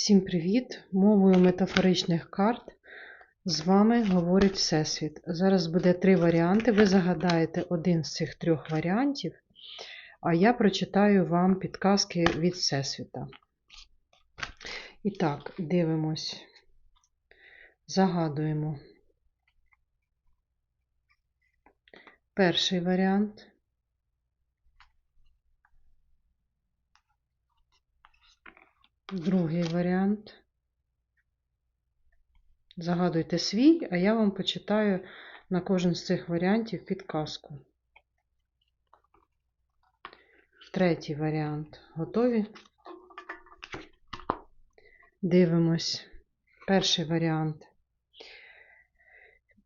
Всім привіт! Мовою метафоричних карт з вами говорить Всесвіт. Зараз буде три варіанти. Ви загадаєте один з цих трьох варіантів, а я прочитаю вам підказки від Всесвіта. І так, дивимось. Загадуємо. Перший варіант. Другий варіант. Загадуйте свій, а я вам почитаю на кожен з цих варіантів підказку. Третій варіант. Готові? Дивимось. Перший варіант.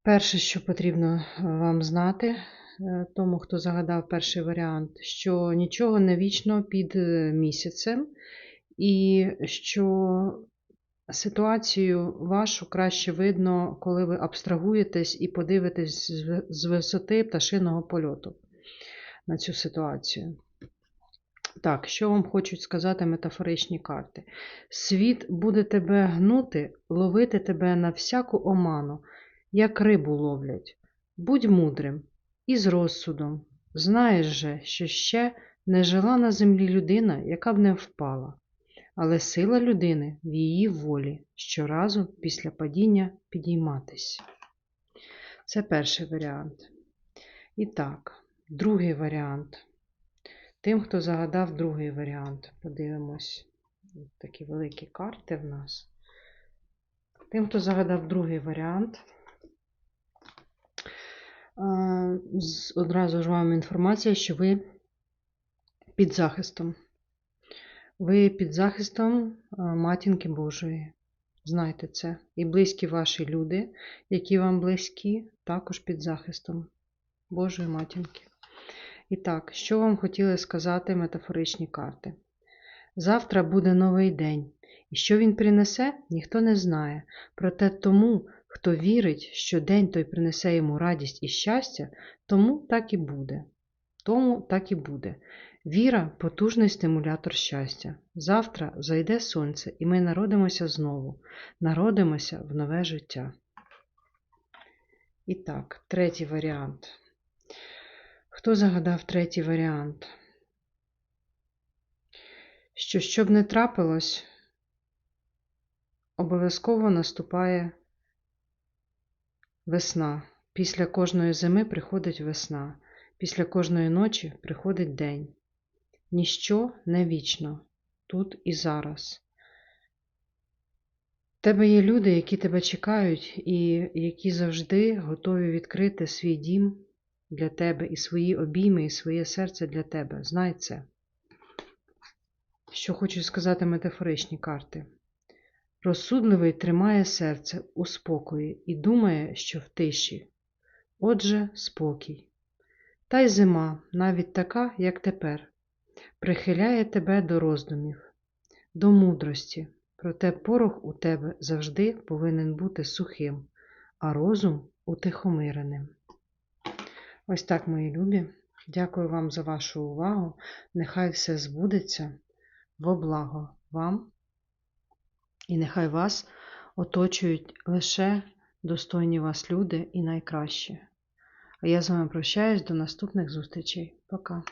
Перше, що потрібно вам знати, е, тому, хто загадав перший варіант, що нічого не вічно під е, місяцем, і що ситуацію вашу краще видно, коли ви абстрагуєтесь і подивитесь з- висоти пташиного польоту на цю ситуацію. Так, що вам хочуть сказати метафоричні карти? Світ буде тебе гнути, ловити тебе на всяку оману, як рибу ловлять. Будь мудрим і з розсудом. Знаєш же, що ще не жила на землі людина, яка б не впала. Але сила людини в її волі щоразу після падіння підійматись. Це перший варіант. І так, другий варіант. Тим, хто загадав другий варіант, подивимось. Такі великі карти в нас. Тим, хто загадав другий варіант, одразу ж вам інформація, що ви під захистом. Ви під захистом матінки Божої. Знайте це. І близькі ваші люди, які вам близькі, також під захистом Божої матінки. І так, що вам хотіли сказати метафоричні карти? Завтра буде новий день, і що він принесе, ніхто не знає. Проте тому, хто вірить, що день той принесе йому радість і щастя, тому так і буде. Тому так і буде. Віра потужний стимулятор щастя. Завтра зайде сонце, і ми народимося знову, народимося в нове життя. І так, третій варіант. Хто загадав третій варіант? Що щоб не трапилось, обов'язково наступає весна. Після кожної зими приходить весна, після кожної ночі приходить день. Ніщо не вічно, тут і зараз. Тебе є люди, які тебе чекають, і які завжди готові відкрити свій дім для тебе, і свої обійми, і своє серце для тебе. Знай це. Що хочуть сказати метафоричні карти. Розсудливий тримає серце у спокої і думає, що в тиші. Отже, спокій. Та й зима, навіть така, як тепер, прихиляє тебе до роздумів, до мудрості, проте порох у тебе завжди повинен бути сухим, а розум утихомиреним. Ось так, мої любі. Дякую вам за вашу увагу. Нехай все збудеться во благо вам, і нехай вас оточують лише достойні вас люди і найкращі. А я з вами прощаюсь до наступних зустрічей. Пока.